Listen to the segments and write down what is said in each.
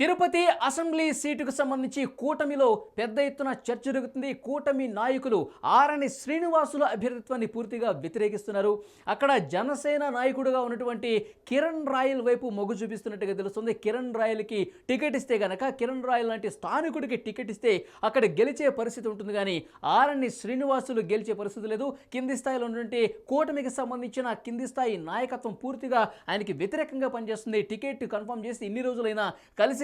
Tirupati assembly సీటుకు సంబంధించి కూటమిలో పెద్ద ఎత్తున చర్చ జరుగుతుంది. కూటమి నాయకులు ఆరణి శ్రీనివాసుల అభ్యర్థిత్వాన్ని పూర్తిగా వ్యతిరేకిస్తున్నారు. అక్కడ జనసేన నాయకుడుగా ఉన్నటువంటి కిరణ్ రాయల్ వైపు మొగ్గు చూపిస్తున్నట్టుగా తెలుస్తుంది. కిరణ్ రాయల్కి టికెట్ ఇస్తే గనక కిరణ్ రాయల్ లాంటి స్థానికుడికి టికెట్ ఇస్తే అక్కడ గెలిచే పరిస్థితి ఉంటుంది కానీ ఆరణి శ్రీనివాసులు గెలిచే పరిస్థితి లేదు. కింది స్థాయిలో ఉన్నటువంటి కూటమికి సంబంధించిన కింది స్థాయి నాయకత్వం పూర్తిగా ఆయనకి వ్యతిరేకంగా పనిచేస్తుంది. టికెట్ కన్ఫర్మ్ చేసి ఇన్ని రోజులైనా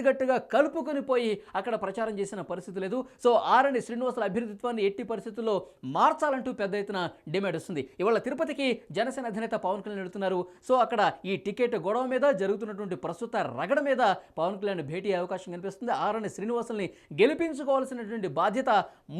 కలిసిగట్టుగా కలుపుకొని పోయి అక్కడ ప్రచారం చేసిన పరిస్థితి లేదు. సో ఆరణి శ్రీనివాసుల అభ్యర్థిత్వాన్ని ఎట్టి పరిస్థితుల్లో మార్చాలంటూ పెద్ద ఎత్తున డిమాండ్ వస్తుంది. ఇవాళ తిరుపతికి జనసేన అధినేత పవన్ కళ్యాణ్ వెళుతున్నారు. సో అక్కడ ఈ టికెట్ గొడవ మీద జరుగుతున్నటువంటి ప్రస్తుత రగడ మీద పవన్ కళ్యాణ్ భేటీ అయ్యే అవకాశం కనిపిస్తుంది. ఆరణి శ్రీనివాసుల్ని గెలిపించుకోవాల్సినటువంటి బాధ్యత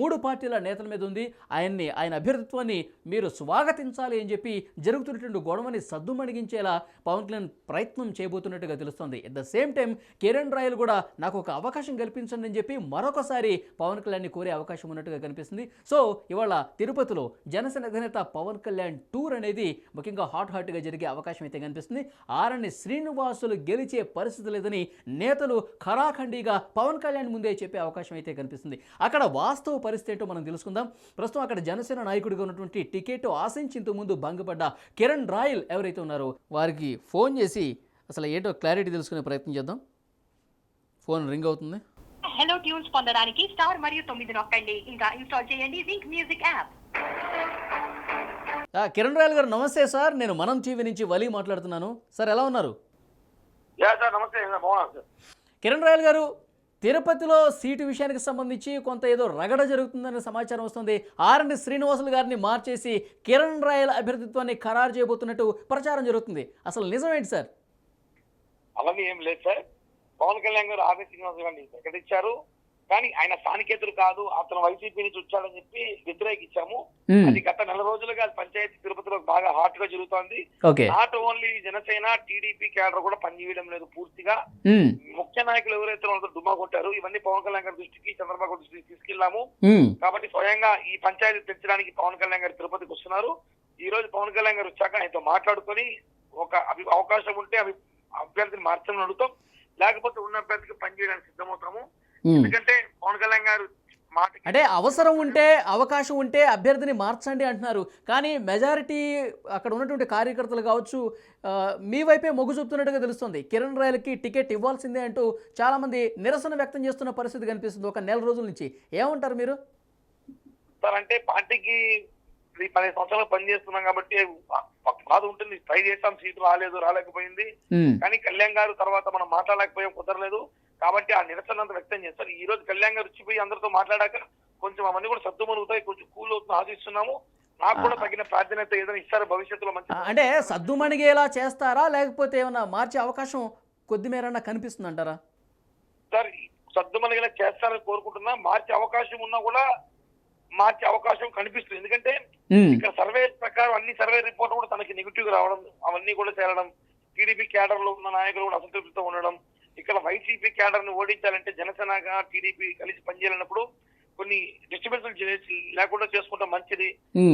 మూడు పార్టీల నేతల మీద ఉంది. ఆయన్ని ఆయన అభ్యర్థిత్వాన్ని మీరు స్వాగతించాలి అని చెప్పి జరుగుతున్నటువంటి గొడవని సద్దుమణిగించేలా పవన్ కళ్యాణ్ ప్రయత్నం చేయబోతున్నట్టుగా తెలుస్తుంది. At the same time Kiran Royal కూడా నాకు ఒక అవకాశం కల్పించండి అని చెప్పి మరొకసారి పవన్ కళ్యాణ్ని కోరే అవకాశం ఉన్నట్టుగా కనిపిస్తుంది. సో ఇవాళ తిరుపతిలో జనసేన అధినేత పవన్ కళ్యాణ్ టూర్ అనేది ముఖ్యంగా హాట్ హాట్గా జరిగే అవకాశం అయితే కనిపిస్తుంది. ఆరణి శ్రీనివాసులు గెలిచే పరిస్థితి లేదని నేతలు ఖరాఖండిగా పవన్ కళ్యాణ్ ముందే చెప్పే అవకాశం అయితే కనిపిస్తుంది. అక్కడ వాస్తవ పరిస్థితి ఏంటో మనం తెలుసుకుందాం. ప్రస్తుతం అక్కడ జనసేన నాయకుడిగా ఉన్నటువంటి టికెట్ ఆశించి ముందు భంగపడ్డ కిరణ్ రాయల్ ఎవరైతే ఉన్నారో వారికి ఫోన్ చేసి అసలు ఏంటో క్లారిటీ తెలుసుకునే ప్రయత్నం చేద్దాం. ఫోన్ రింగ్ అవుతుంది? హలో ట్యూన్స్ పొందడానికి స్టార్ మరియు తొమ్మిది నొక్కండి. ఇంకా ఇన్స్టాల్ చేయండి వింక్ మ్యూజిక్ యాప్ ఆ, కిరణ్ రాయల్ గారు నమస్తే సార్. నేను మనం టీవీ నుంచి వలి మాట్లాడుతున్నాను. సార్ ఎలా ఉన్నారు? యా సార్ నమస్తే. సార్ బాగున్నాను సార్. కిరణ్ రాయల్ గారు తిరుపతిలో సీటు విషయానికి సంబంధించి కొంత ఏదో రగడ జరుగుతుందనే సమాచారం వస్తుంది. ఆర్ఎండి శ్రీనివాసులు గారిని మార్చేసి కిరణ్ రాయల్ అభ్యర్థిత్వాన్ని ఖరారు చేయబోతున్నట్టు ప్రచారం జరుగుతుంది. అసలు నిజమేంటి సార్? అవన్నీ ఏం లేదు సార్. పవన్ కళ్యాణ్ గారు ఆర్మీ శ్రీనివాస్ గారిని ప్రకటించారు. కానీ ఆయన స్థానికేతరు కాదు అతను వైసీపీ నుంచి వచ్చాడని చెప్పి వ్యతిరేకించాము. అది గత నెల రోజులుగా పంచాయతీ తిరుపతిలో బాగా హాట్గా జరుగుతోంది not only Janasena TDP cadre కూడా పనిచేయడం లేదు పూర్తిగా. ముఖ్య నాయకులు ఎవరైతే ఉన్నారో డుమ్మా కొట్టారు. ఇవన్నీ పవన్ కళ్యాణ్ గారి దృష్టికి చంద్రబాబు దృష్టికి తీసుకెళ్ళాము కాబట్టి స్వయంగా ఈ పంచాయతీ తెచ్చడానికి పవన్ కళ్యాణ్ గారు తిరుపతికి వస్తున్నారు. ఈ రోజు పవన్ కళ్యాణ్ గారు వచ్చాక ఆయనతో మాట్లాడుకొని ఒక అవకాశం ఉంటే అవి అభ్యర్థిని మార్చమని అడుగుతాం. లేకపోతే ఉన్న అభ్యర్థికి పనిచేయడానికి సిద్ధమవుతాము. ఎందుకంటే పవన్ కళ్యాణ్ గారు అంటే అవసరం ఉంటే అవకాశం ఉంటే అభ్యర్థిని మార్చండి అంటున్నారు. కానీ మెజారిటీ అక్కడ ఉన్నటువంటి కార్యకర్తలు కావచ్చు మీ వైపే మొగ్గు చూపుతున్నట్టుగా తెలుస్తుంది. కిరణ్ రాయల్కి టికెట్ ఇవ్వాల్సిందే అంటూ చాలామంది నిరసన వ్యక్తం చేస్తున్న పరిస్థితి కనిపిస్తుంది ఒక నెల రోజుల నుంచి. ఏమంటారు మీరు? సార్ అంటే పార్టీకి పది సంవత్సరాలు పనిచేస్తున్నాం కాబట్టి బాధ ఉంటుంది. ట్రై చేస్తాం. సీటు రాలేదు రాలేకపోయింది. కానీ కళ్యాణ్ గారు తర్వాత మనం మాట్లాడలేకపోయాం కుదరలేదు. కాబట్టి ఆ నిరసన అంతా వ్యక్తం చేస్తారు ఈ రోజు కళ్యాణ్ గారు వచ్చిపోయి అందరితో మాట్లాడాక కొంచెం అవన్నీ కూడా సర్దుమరుగుతాయి కొంచెం కూల్ అవుతుంది ఆశిస్తున్నాము నాకు కూడా తగిన ప్రాధాన్యత ఏదైనా ఇస్తారు భవిష్యత్తులో మంచి అంటే సద్దుమణిగేలా చేస్తారా? లేకపోతే ఏమన్నా మార్చే అవకాశం కొద్ది మేరన్నా కనిపిస్తుంది అంటారా సార్ సర్దుమణిగా చేస్తారని కోరుకుంటున్నా. మార్చే అవకాశం ఉన్నా కూడా మార్చే అవకాశం కనిపిస్తుంది. ఎందుకంటే ఇక్కడ సర్వే ప్రకారం అన్ని సర్వే రిపోర్ట్ కూడా తనకి నెగిటివ్ రావడం అవన్నీ కూడా చేరడం టీడీపీ క్యాడర్లో ఉన్న నాయకులు కూడా అసంతృప్తితో ఉండడం ఇక్కడ వైసీపీ క్యాడర్ని ఓడించాలంటే జనసేనగా టీడీపీ కలిసి పనిచేయాలన్నప్పుడు కొన్ని డిస్టర్బెన్స్ లేకుండా చేసుకుంటాం మంచిది.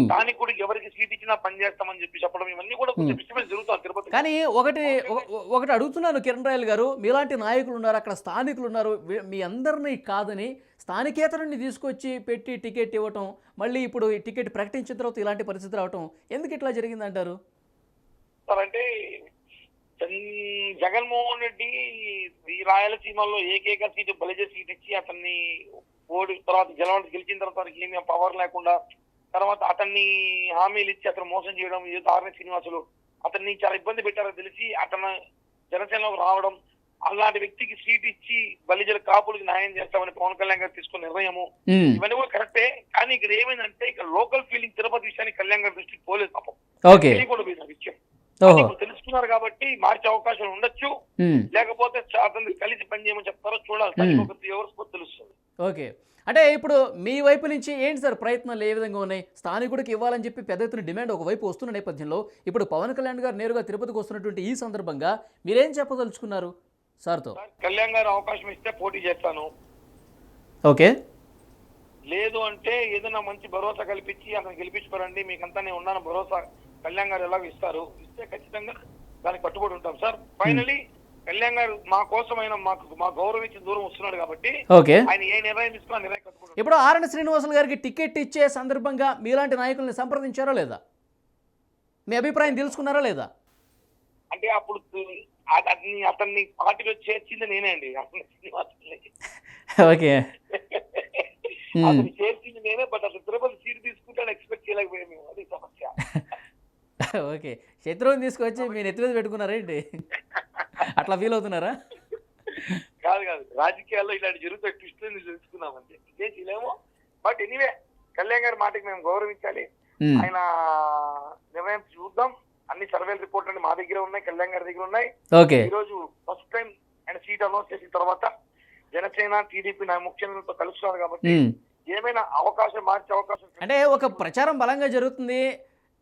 దానికి కూడా ఎవరికి సీట్ ఇచ్చినా పని చేస్తామని చెప్పి చెప్పడం ఇవన్నీ కూడా కొంచెం డిస్టర్బెన్స్ జరుగుతాం తిరుపతి కానీ ఒకటి ఒక- ఒకటి అడుగుతున్నాను కిరణ్ రాయల్ గారు. మీలాంటి నాయకులు ఉన్నారు అక్కడ స్థానికులు ఉన్నారు. మీ అందరినీ కాదని స్థానికేతరుణ్ణి తీసుకొచ్చి పెట్టి టికెట్ ఇవ్వటం మళ్ళీ ఇప్పుడు ఈ టికెట్ ప్రకటించిన తర్వాత ఇలాంటి పరిస్థితి రావటం ఎందుకు ఇట్లా జరిగిందంటారు? అంటే జగన్మోహన్ రెడ్డి ఈ రాయలసీమలో ఏకైక సీటు బలిజ సీట్ ఇచ్చి అతన్ని ఓడి తర్వాత గెలవడానికి గెలిచిన తర్వాత ఏమీ పవర్ లేకుండా తర్వాత అతన్ని హామీలు ఇచ్చి అతను మోసం చేయడం ఏదో ఆర్ఎన్ శ్రీనివాసులు అతన్ని చాలా ఇబ్బంది పెట్టారో తెలిసి అతను జనసేనలోకి రావడం అలాంటి వ్యక్తికి సీట్ ఇచ్చి బలిజల కాపులకి న్యాయం చేస్తామని పవన్ కళ్యాణ్ గారు తీసుకున్న నిర్ణయము. ఇవన్నీ కూడా కరెక్టే. కానీ ఇక్కడ ఏమైందంటే ఇక్కడ లోకల్ ఫీలింగ్ తిరుపతి విషయానికి కళ్యాణ్ గారి దృష్టికి పోలేదు పాపం. విషయం తెలుసుకున్నారు కాబట్టి మార్చే అవకాశం ఉండొచ్చు. లేకపోతే అతను కలిసి పనిచేయమని చెప్తారో చూడాలి. ఒక త్రీ అవర్స్ పోతే తెలుస్తుంది. ఓకే. అంటే ఇప్పుడు మీ వైపు నుంచి ఏంటి సార్ ప్రయత్నాలు ఏ విధంగా ఉన్నాయి? స్థానికుడికి ఇవ్వాలని చెప్పి పెద్ద ఎత్తున డిమాండ్ ఒకవైపు వస్తున్న నేపథ్యంలో ఇప్పుడు పవన్ కళ్యాణ్ గారు నేరుగా తిరుపతికి వస్తున్నటువంటి ఈ సందర్భంగా మీరేం చెప్పదలుచుకున్నారు? సార్తో. సార్ కళ్యాణ్ గారు అవకాశం ఇస్తే పోటీ చేస్తాను. ఓకే. లేదు అంటే ఏదైనా మంచి భరోసా కల్పించి అతను గెలిపించుకోరండి మీకంతా నేను ఉన్నాను భరోసా కళ్యాణ్ గారు ఎలాగో ఇస్తారు. ఇస్తే ఖచ్చితంగా దానికి కట్టుబడి ఉంటాం సార్. ఫైనలీ కళ్యాణ్ గారు మా కోసం ఆయన మాకు మా గౌరవించి దూరం వస్తున్నాడు కాబట్టి ఓకే. ఆయన ఏ నిర్ణయం తీసుకున్నా నిర్ణయం కట్టుబడి. ఇప్పుడు ఆర్ఎన్ శ్రీనివాసులు గారికి టికెట్ ఇచ్చే సందర్భంగా మీలాంటి నాయకుల్ని సంప్రదించారా లేదా? మీ అభిప్రాయం తెలుసుకున్నారా లేదా? అంటే అప్పుడు అతన్ని అతన్ని పార్టీలో చేర్చింది నేనే అండి. ఓకే. అతన్ని చేర్చింది నేనే బట్ అతను తిరుపతి సీట్ తీసుకుంటాను ఎక్స్పెక్ట్ చేయలేకపోయాం మేము. అది సమస్య. ఓకే. శత్రువుని తీసుకొచ్చి మీ నెత్తి మీద పెట్టుకున్నారా ఏంటి? అట్లా ఫీల్ అవుతున్నారా? కాదు కాదు. రాజకీయాల్లో ఇలాంటి జరుగుతాయి ట్విస్ట్ తెలుసుకున్నాం అంతే. ఇంకేం చేయలేము. బట్ ఎనీవే కళ్యాణ్ గారి మాటకి మేము గౌరవించాలి. ఆయన అన్ని సర్వేల రిపోర్ట్లు అన్ని మా దగ్గర ఉన్నాయి కళ్యాణ్ గారి దగ్గర ఉన్నాయి. ఓకే. ఈ రోజు ఫస్ట్ టైం ఆయన సీట్ అనౌన్స్ చేసిన తర్వాత జనసేన టీడీపీ నా ముఖ్యమంత్రితో కలుస్తున్నారు కాబట్టి. ఏమైనా అవకాశం మార్చే అవకాశం అంటే ఒక ప్రచారం బలంగా జరుగుతుంది.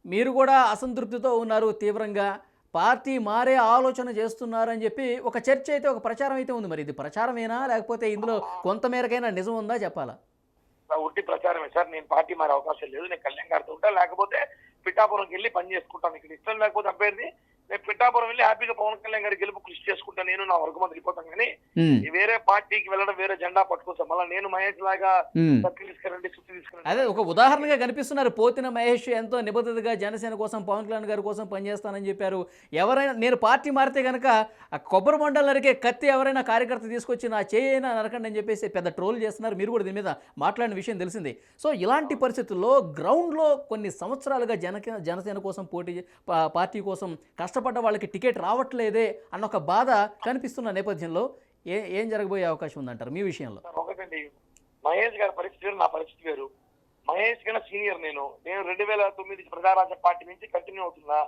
మీరు కూడా అసంతృప్తితో ఉన్నారు తీవ్రంగా. పార్టీ మారే ఆలోచన చేస్తున్నారు అని చెప్పి ఒక చర్చ అయితే ఒక ప్రచారం అయితే ఉంది. మరి ఇది ప్రచారమేనా? లేకపోతే ఇందులో కొంతమేరకైనా నిజం ఉందా? చెప్పాలా? ఉట్టి ప్రచారమే. సార్ నేను పార్టీ మారే అవకాశం లేదు. నేను కళ్యాణ్ గారితో ఉంటా. లేకపోతే పిఠాపురంకి వెళ్ళి పని చేసుకుంటాను. ఇక్కడ ఇష్టం లేకపోతే అభ్యర్థి నేను పిఠాపురం వెళ్ళి హ్యాపీగా పవన్ కళ్యాణ్ గారి గెలుపు కృషి చేసుకుంటాను నేను నా వర్గం వెళ్ళిపోతాను కానీ వేరే పార్టీకి వెళ్ళడం వేరే జెండా పట్టుకొస్తాం మళ్ళీ నేను మహేష్ లాగా తీసుకురండి సుత్తి తీసుకురండి. అదే ఒక ఉదాహరణగా కనిపిస్తున్నారు. పోతిన మహేష్ ఎంతో నిబద్ధతగా జనసేన కోసం పవన్ కళ్యాణ్ గారి కోసం పనిచేస్తానని చెప్పారు. ఎవరైనా నేను పార్టీ మారితే కనుక కొబ్బరి మండలం నరికే కత్తి ఎవరైనా కార్యకర్త తీసుకొచ్చి నా చేయైనా నరకండి అని చెప్పేసి పెద్ద ట్రోల్ చేస్తున్నారు. మీరు కూడా దీని మీద మాట్లాడిన విషయం తెలిసింది. సో ఇలాంటి పరిస్థితుల్లో గ్రౌండ్లో కొన్ని సంవత్సరాలుగా జన జనసేన కోసం పోటీ పార్టీ కోసం కష్టపడ్డ వాళ్ళకి టికెట్ రావట్లేదే అన్న ఒక బాధ కనిపిస్తున్న నేపథ్యంలో ఏ ఏం జరగబోయే అవకాశం ఉందంటారు మీ విషయంలో? ఒకటండి. మహేష్ గారి పరిస్థితి వేరు నా పరిస్థితి వేరు. మహేష్ కన్నా సీనియర్ నేను. నేను రెండు వేల తొమ్మిది ప్రజారాజ్య పార్టీ నుంచి కంటిన్యూ అవుతున్నా.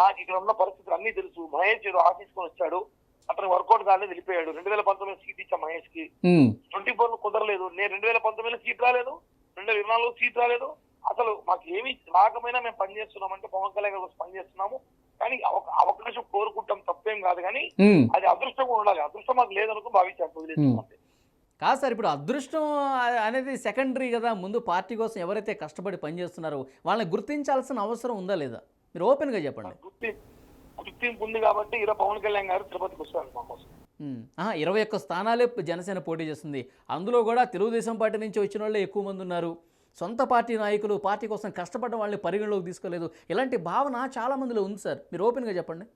నాకు ఇక్కడ ఉన్న పరిస్థితులు అన్ని తెలుసు. మహేష్ ఏదో ఆఫీస్ కొని వచ్చాడు. అతను వర్కౌట్ కాలేదు వెళ్ళిపోయాడు. రెండు వేల పంతొమ్మిది సీట్ ఇచ్చా మహేష్కి ట్వంటీ ఫోర్ కుదరలేదు. నేను రెండు వేల పంతొమ్మిదిలో సీట్ రాలేదు. రెండు వేల ఇరవై నాలుగు సీట్ రాలేదు. అసలు మాకు ఏమి రాకపోయినా మేము పనిచేస్తున్నాం అంటే పవన్ కళ్యాణ్ గారి పనిచేస్తున్నాము. కానీ అవ- అవకాశం కోరుకుంటాం తప్పేం కాదు కానీ. అది అదృష్టం కూడా ఉండాలి. అదృష్టం మాకు లేదనుకో అంతే. కాదు సార్ ఇప్పుడు అదృష్టం అనేది సెకండరీ కదా. ముందు పార్టీ కోసం ఎవరైతే కష్టపడి పనిచేస్తున్నారో వాళ్ళని గుర్తించాల్సిన అవసరం ఉందా లేదా? మీరు ఓపెన్గా చెప్పండి. గుర్తి గుర్తింపు ఉంది కాబట్టి ఈరోజు పవన్ కళ్యాణ్ గారు తిరుపతికి వస్తారు మా కోసం. ఇరవై ఒక్క స్థానాలే జనసేన పోటీ చేస్తుంది. అందులో కూడా తెలుగుదేశం పార్టీ నుంచి వచ్చిన వాళ్ళే ఎక్కువ మంది ఉన్నారు. సొంత పార్టీ నాయకులు పార్టీ కోసం కష్టపడ్డ వాళ్ళని పరిగణలోకి తీసుకోలేదు. ఇలాంటి భావన చాలా మందిలో ఉంది సార్. మీరు ఓపెన్గా చెప్పండి.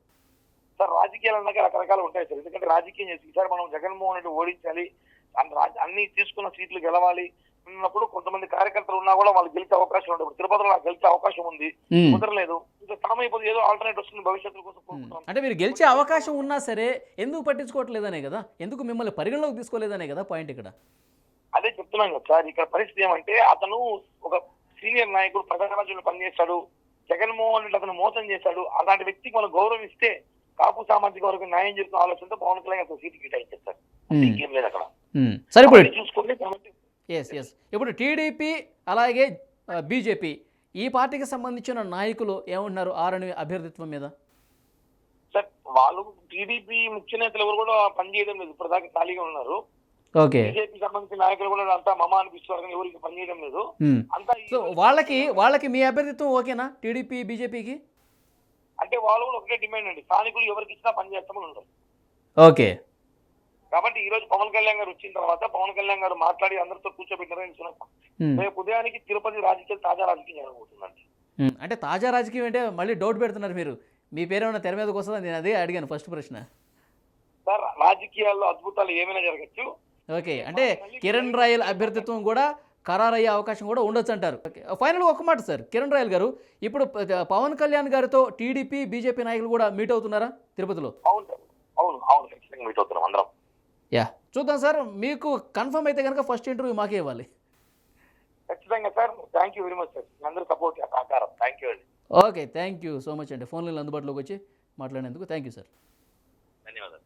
సార్ రాజకీయాలు అన్నాక రకరకాలు ఉంటాయి సార్. ఎందుకంటే రాజకీయం చేసి ఈసారి మనం జగన్మోహన్ రెడ్డి ఓడించాలి అన్ని తీసుకున్న సీట్లు గెలవాలి ఉన్నప్పుడు కొంతమంది కార్యకర్తలు ఉన్నా కూడా వాళ్ళు గెలిచే అవకాశం ఉండదు. తిరుపతిలో నాకు గెలిచే అవకాశం ఉంది. కుదరలేదు. ఇంకా సమయం ఏదో ఆల్టర్నేట్ వస్తుంది భవిష్యత్తు కోసం. అంటే మీరు గెలిచే అవకాశం ఉన్నా సరే ఎందుకు పట్టించుకోవట్లేదనే కదా? ఎందుకు మిమ్మల్ని పరిగణలోకి తీసుకోలేదనే కదా పాయింట్ ఇక్కడ? చెప్తున్నాం కదా సార్. ఇక్కడ పరిస్థితి ఏమంటే అతను ఒక సీనియర్ నాయకుడు ప్రజారాజ్యంలో పనిచేస్తాడు. జగన్మోహన్ రెడ్డి అతను మోసం చేశాడు అలాంటి వ్యక్తికి మనం గౌరవం ఇస్తే కాపు సామాజిక వర్గం న్యాయం చేస్తున్న ఆలోచనతో పవన్ కళ్యాణ్ అతను సీట్ కేటాయించారు సార్. ఇంకేం లేదు అక్కడ. సరే ఇప్పుడు కాబట్టి ఎస్ ఎస్ ఇప్పుడు టీడీపీ అలాగే బీజేపీ ఈ పార్టీకి సంబంధించిన నాయకులు ఏమంటున్నారు ఆరణి అభ్యర్థిత్వం మీద? సార్ వాళ్ళు టీడీపీ ముఖ్య నేతలు ఎవరు కూడా పనిచేయడం లేదు. ఇప్పుడు దాకా ఖాళీగా ఉన్నారు. బీజేపీ సంబంధించిన నాయకులు కూడా అంతా మమ అనిపిస్తున్నారు కానీ ఎవరికి పనిచేయడం లేదు. అంతా సో వాళ్ళకి వాళ్ళకి మీ అభ్యర్థిత్వం ఓకేనా? టీడీపీ బీజేపీకి? అంటే వాళ్ళు కూడా ఒకటే డిమాండ్ అండి. స్థానికులు ఎవరికి ఇచ్చినా పని చేస్తామని ఉంటారు. ఓకే. కాబట్టి ఈ రోజు పవన్ కళ్యాణ్ గారు వచ్చిన తర్వాత పవన్ కళ్యాణ్ గారు మాట్లాడి అందరితో కూర్చోబెట్టారని ఉమ్. రేపు ఉదయానికి తిరుపతి రాజకీయాలు తాజా రాజకీయం జరగబోతుందండి. అంటే తాజా రాజకీయం అంటే మళ్ళీ డౌట్ పెడుతున్నారు మీరు. మీ పేరేమైనా తెర మీదకి వస్తుందా? నేను అదే అడిగాను ఫస్ట్ ప్రశ్న. సార్ రాజకీయాల్లో అద్భుతాలు ఏమైనా జరగచ్చు? ఓకే అంటే కిరణ్ రాయల్ అభ్యర్థిత్వం కూడా ఖరారయ్యే అవకాశం కూడా ఉండొచ్చు అంటారు. ఓకే ఫైనల్గా ఒక మాట సార్ కిరణ్ రాయల్ గారు ఇప్పుడు పవన్ కళ్యాణ్ గారితో టీడీపీ బీజేపీ నాయకులు కూడా మీట్ అవుతున్నారా తిరుపతిలో? అవును అవును మీట్ అవుతున్నాం అందరం. యా చూద్దాం సార్ మీకు కన్ఫర్మ్ అయితే కనుక ఫస్ట్ ఇంటర్వ్యూ మాకే ఇవ్వాలి. ఖచ్చితంగా sir thank you very much sir మీ అందరూ సపోర్ట్ సహకారం థ్యాంక్ యూ అండి. Okay thank you so much అండి. ఫోన్లో అందుబాటులోకి వచ్చి మాట్లాడినందుకు థ్యాంక్ యూ సార్. ధన్యవాదాలు.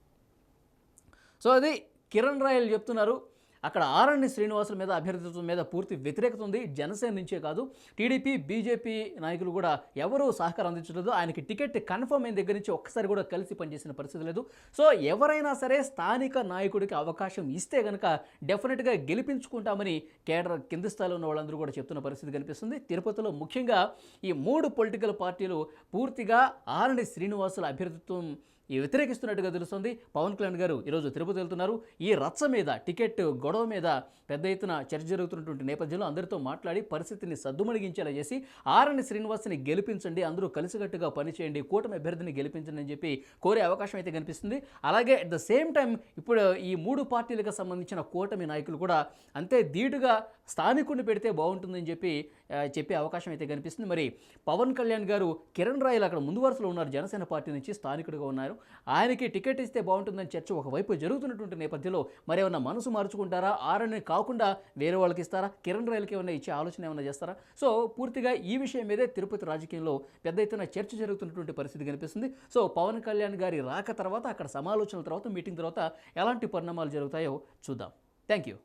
సో అది కిరణ్ రాయల్ చెప్తున్నారు అక్కడ ఆరణ్య శ్రీనివాసుల మీద అభ్యర్థిత్వం మీద పూర్తి వ్యతిరేకత ఉంది. జనసేన నుంచే కాదు టీడీపీ బీజేపీ నాయకులు కూడా ఎవరూ సహకారం అందించలేదు ఆయనకి టికెట్ కన్ఫర్మ్ అయిన దగ్గర నుంచి ఒక్కసారి కూడా కలిసి పనిచేసిన పరిస్థితి లేదు. సో ఎవరైనా సరే స్థానిక నాయకుడికి అవకాశం ఇస్తే కనుక డెఫినెట్గా గెలిపించుకుంటామని కేడర్ కింది స్థాయిలో ఉన్న వాళ్ళందరూ కూడా చెప్తున్న పరిస్థితి కనిపిస్తుంది. తిరుపతిలో ముఖ్యంగా ఈ మూడు పొలిటికల్ పార్టీలు పూర్తిగా ఆరణి శ్రీనివాసుల అభ్యర్థిత్వం వ్యతిరేకిస్తున్నట్టుగా తెలుస్తుంది. పవన్ కళ్యాణ్ గారు ఈరోజు తిరుపతి వెళ్తున్నారు. ఈ రచ్చ మీద టికెట్ గొడవ మీద పెద్ద ఎత్తున చర్చ జరుగుతున్నటువంటి నేపథ్యంలో అందరితో మాట్లాడి పరిస్థితిని సద్దుమణిగించేలా చేసి ఆర్ఎన్ శ్రీనివాస్ని గెలిపించండి అందరూ కలిసికట్టుగా పనిచేయండి కూటమి అభ్యర్థిని గెలిపించండి అని చెప్పి కోరే అవకాశం అయితే కనిపిస్తుంది. అలాగే అట్ ద సేమ్ టైం ఇప్పుడు ఈ మూడు పార్టీలకు సంబంధించిన కూటమి నాయకులు కూడా అంతే ధీటుగా స్థానికుడిని పెడితే బాగుంటుందని చెప్పి చెప్పే అవకాశం అయితే కనిపిస్తుంది. మరి పవన్ కళ్యాణ్ గారు కిరణ్ రాయలు అక్కడ ముందు వరుసలో ఉన్నారు. జనసేన పార్టీ నుంచి స్థానికుడిగా ఉన్నారు. ఆయనకి టికెట్ ఇస్తే బాగుంటుందని చర్చ ఒకవైపు జరుగుతున్నటువంటి నేపథ్యంలో మరి ఏమన్నా మనసు మార్చుకుంటారా? ఆర్ఎన్ఏ కాకుండా వేరే వాళ్ళకి ఇస్తారా? కిరణ్ రాయలకి ఏమైనా ఇచ్చే ఆలోచన ఏమైనా చేస్తారా? సో పూర్తిగా ఈ విషయం మీదే తిరుపతి రాజకీయంలో పెద్ద ఎత్తున చర్చ జరుగుతున్నటువంటి పరిస్థితి కనిపిస్తుంది. సో పవన్ కళ్యాణ్ గారి రాక తర్వాత అక్కడ సమాలోచనల తర్వాత మీటింగ్ తర్వాత ఎలాంటి పరిణామాలు జరుగుతాయో చూద్దాం. Thank you